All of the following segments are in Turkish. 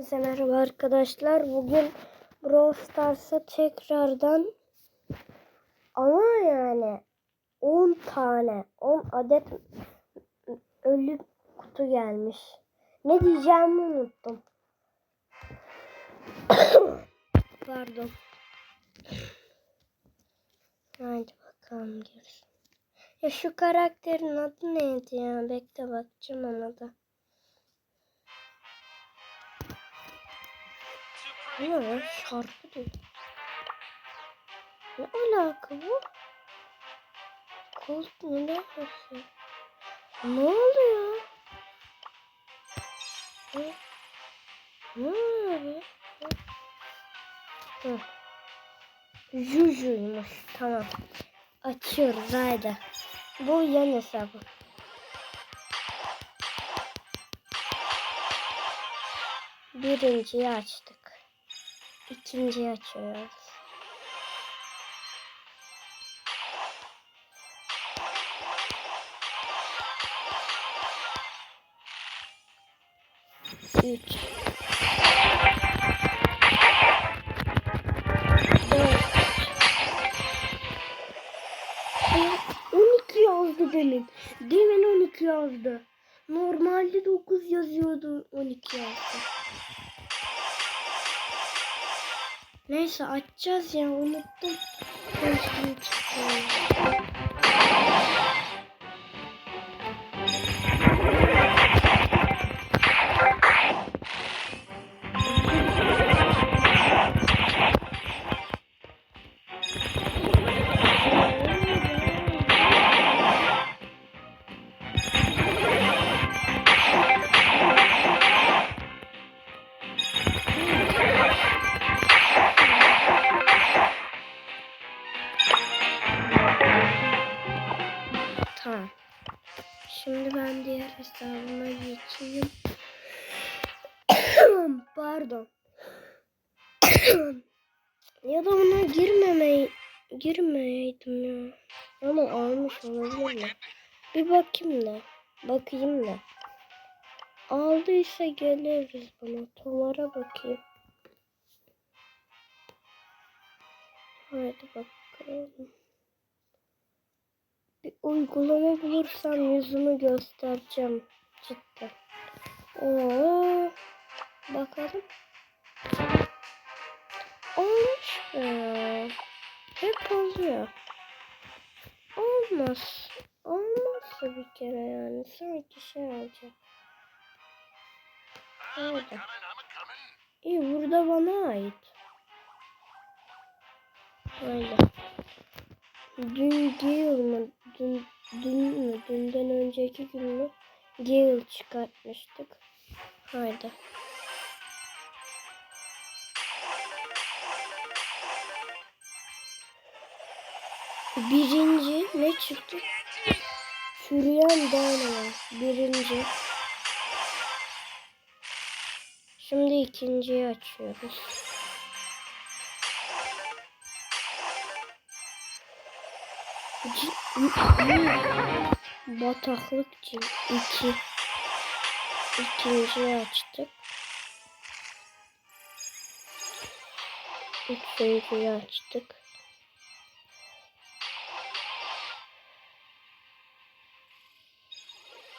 Herkese merhaba arkadaşlar. Bugün Brawl Stars'a tekrardan ama yani 10 tane 10 adet ölü kutu gelmiş. Ne diyeceğimi unuttum. Pardon. Haydi bakalım girsin. Ya şu karakterin adı neydi ya? Bekle bakacağım ona da. Ya? Şarkı değil. Ne alaka bu? Kolt ne alakası? Ne oluyor? Ne? Ne oluyor. Jujuymuş. Tamam. Açıyoruz haydi. Bu yan hesabı. Birinciyi açtık. İkinciyi açıyoruz. Üç. Dört. Aa, 12 yazdı demin. Demin 12 yazdı. Normalde 9 yazıyordu 12 yazdı. Neyse açacağız ya unuttum. Hesabıma geçeyim. Pardon. ya da buna girmemeyi girmeyeydim ya. Ama almış olabilir mi? Bir bakayım da. Bakayım da. Aldıysa geliriz bana. Tomara bakayım. Haydi bakalım. Bir uygulama bulursam yüzümü göstereceğim. Cidden. Oo, bakalım. Olmuş be. Hep oluyor. Olmaz. Olmazsa bir kere yani. Sanki şey olacak. Nerede? İyi burada bana ait. Öyle. Dün mı? Dün, dün mü? Dünden önceki gün mü? Gale çıkartmıştık. Haydi. Birinci ne çıktı? Furian Dynamo. Birinci. Şimdi ikinciyi açıyoruz. Bataklık cim. İki. İkinciyi açtık. Üçüncüyü açtık.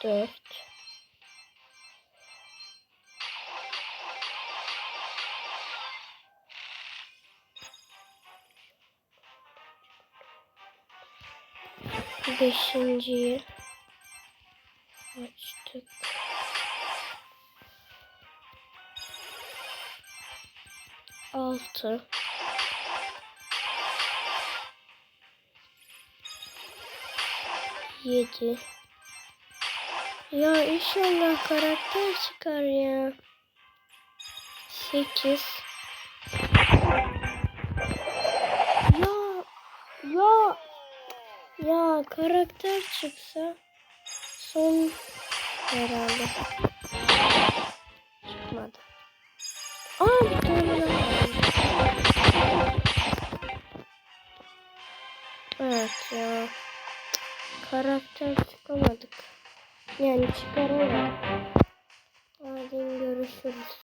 Dört. Beşinciyi açtık. Altı. Yedi. Ya inşallah karakter çıkar ya. Sekiz. Karakter çıksa son herhalde. Çıkmadı. Aa bir tane daha. Evet ya. Karakter çıkamadık. Yani çıkaramadık. Hadi görüşürüz.